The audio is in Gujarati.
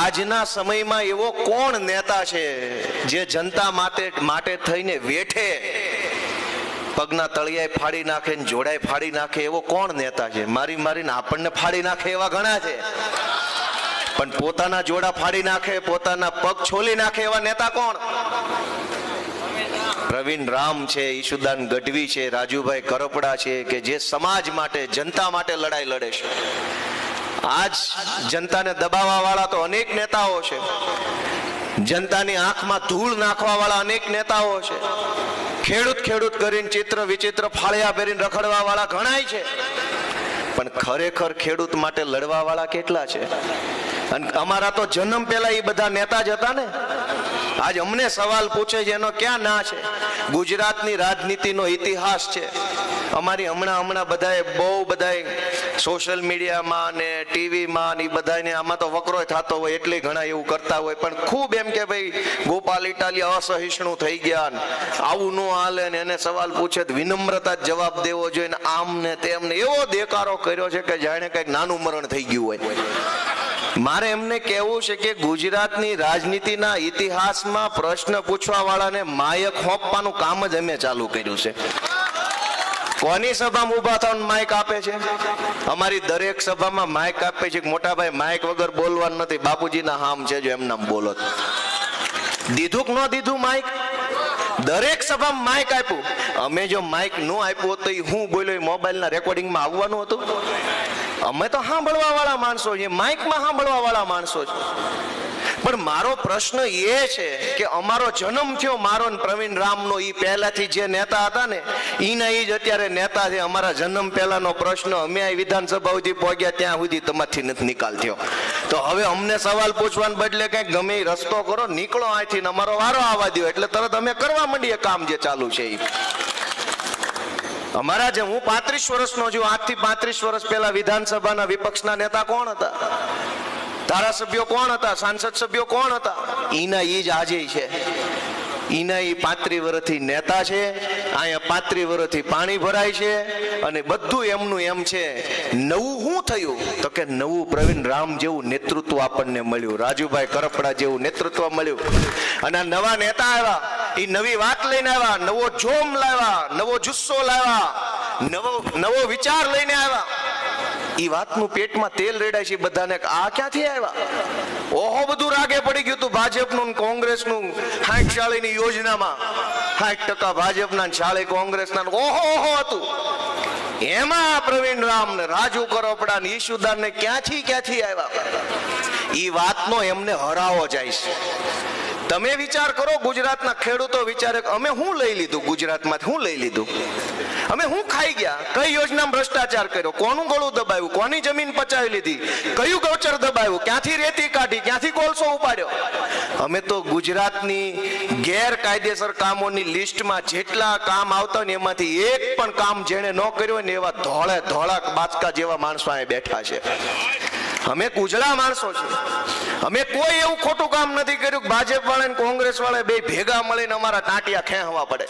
આજના સમયમાં એવો કોણ નેતા છે જે જનતા માટે માટે થઈને વેઠે? પગના તળિયાએ ફાડી નાખે ને જોડાય ફાડી નાખે એવો કોણ નેતા છે? મારી મારીને આપણને ફાડી નાખે એવા ઘણા છે. પણ પોતાના જોડા ફાડી નાખે, પોતાના પગ છોલી નાખે એવા નેતા કોણ? પ્રવીણ રામ છે, ઈશુદાન ગઢવી છે, રાજુભાઈ કરપડા છે, કે જે સમાજ માટે, જનતા માટે લડાઈ લડે છે. આજ જનતાને દબાવવા વાળા તો અનેક નેતાઓ છે. જનતાની આંખમાં ધૂળ નાખવા વાળા અનેક નેતાઓ છે. ખેડૂત ખેડૂત કરીને ચિત્ર વિચિત્ર ફાળિયા પહેરીને રખડવા વાળા ઘણાય છે. પણ ખરેખર ખેડૂત માટે લડવા વાળા કેટલા છે? અને અમારા તો જન્મ પહેલા એ બધા નેતા જ હતા ને. આજ અમને સવાલ પૂછે છે, એનો ક્યાં ના છે? ગુજરાતની રાજનીતિનો ઇતિહાસ છે. અમારી હમણાં હમણાં બધાએ બહુ બધાએ સોશિયલ મીડિયામાં ને ટીવીમાં ને બધાને આમાં તો વકરો થતો હોય, એટલે ઘણા એવું કરતા હોય. પણ ખૂબ એમ કે ભાઈ, ગોપાલ ઇટાલિયા અસહિષ્ણુ થઈ ગયા ને, આવું ન હાલે ને, એને સવાલ પૂછે વિનમ્રતા જ જવાબ દેવો જોઈએ ને, આમ ને તેમ ને, એવો દેકારો કર્યો છે કે જાણે કંઈક નાનું મરણ થઈ ગયું હોય. મારે એમને કહેવું છે કે ગુજરાતની રાજનીતિના ઇતિહાસમાં પ્રશ્ન પૂછવા વાળાને માયક હોપવાનું કામ જ અમે ચાલુ કર્યું છે. કોની સભામાં ઊભા થવાનું માઇક આપે છે? અમારી દરેક સભામાં માઇક આપે છે. મોટા ભાઈ માઇક વગર બોલવાનું નથી. બાપુજીના હામ છે જો એમના બોલો. દીધું કે ન દીધું માઇક દરેક સભામાં માઇક આપ્યું. અમે જો માઇક ન આપ્યું તો હું બોલ્યો? એ મોબાઈલના રેકોર્ડિંગમાં આવવાનું હતું? અમે તો સાંભળવા વાળા માણસો છીએ. માઇકમાં સાંભળવા વાળા માણસો છે પણ મારો પ્રશ્ન એ છે કે અમારો જન્મ થયો મારો પ્રવીણ રામનો એ પહેલાથી જે નેતા હતા ને એના એ જ અત્યારે નેતા છે. અમારા જન્મ પહેલાનો પ્રશ્ન અમે વિધાનસભા સુધી પહોંચ્યા, ત્યાં સુધી તમારથી નથી નિકાલ થયો. તો હવે અમને સવાલ પૂછવાને બદલે કંઈક ગમે રસ્તો કરો, નીકળો અહીંથી અમારો વારો આવવા દો એટલે તરત અમે કરવા માંડીએ કામ જે ચાલુ છે એ અમારા જે હું પાંત્રીસ વર્ષનો છું, આજથી પાંત્રીસ વર્ષ પહેલા વિધાનસભાના વિપક્ષના નેતા કોણ હતા? ધારાસભ્યો કોણ હતા? સાંસદ સભ્યો કોણ હતા? ઈના ઈ જ આજે છે. ઈના ઈ પાંત્રી વર્ષથી નેતા છે, અહીંયા પાંત્રી વર્ષથી પાણી ભરાય છે અને બધું એમનું એમ છે, નવું શું થયું? તો કે નવું પ્રવીણ રામ જેવું નેતૃત્વ આપણને મળ્યું. રાજુભાઈ કરપડા જેવું નેતૃત્વ મળ્યું. અને આ નવા નેતા આવ્યા. એ નવી વાત લઈને આવ્યા. નવો જોમ લાવ્યા. નવો જુસ્સો લાવ્યા. નવો નવો વિચાર લઈને આવ્યા. ઈ વાતનું પેટમાં તેલ રેડાય છે બધાને આ ક્યાંથી આવ્યા? ઓહો, બધું રાગે પડી ગયું હતું ભાજપનું કોંગ્રેસનું સાઠ શાળીની યોજનામાં. સાઠ ટકા ભાજપના શાળે કોંગ્રેસના ઓહો ઓહો હતું. એમાં પ્રવીણ રામ ને રાજુ કરોપડા ઈશુદાન ને ક્યાંથી ક્યાંથી આવ્યા? એ વાતનો એમને હરાવો જાય છે. તમે વિચાર કરો ગુજરાતના ખેડૂતો વિચારે અમે શું લઈ લીધું ગુજરાતમાં શું લઈ લીધું. અમે શું ખાઈ ગયા? કઈ યોજનામાં ભ્રષ્ટાચાર કર્યો? કોનું ગળું દબાવ્યું? કોની જમીન પચાવી લીધી? કયું ગૌચર દબાવ્યું? ક્યાંથી રેતી કાઢી? ક્યાંથી કોલસો ઉપાડ્યો? અમે તો ગુજરાતની ગેરકાયદેસર કામોની લિસ્ટમાં જેટલા કામ આવતા ને એમાંથી એક પણ કામ જેણે ન કર્યું ને એવા ધોળે ધોળા બાચકા જેવા માણસો અહીંયા બેઠા છે. અમે કુજળા માણસો છીએ. અમે કોઈ એવું ખોટું કામ નથી કર્યું ભાજપ વાળા કોંગ્રેસ વાળા બે ભેગા મળીને અમારા ટાંટિયા ખેંચવા પડે.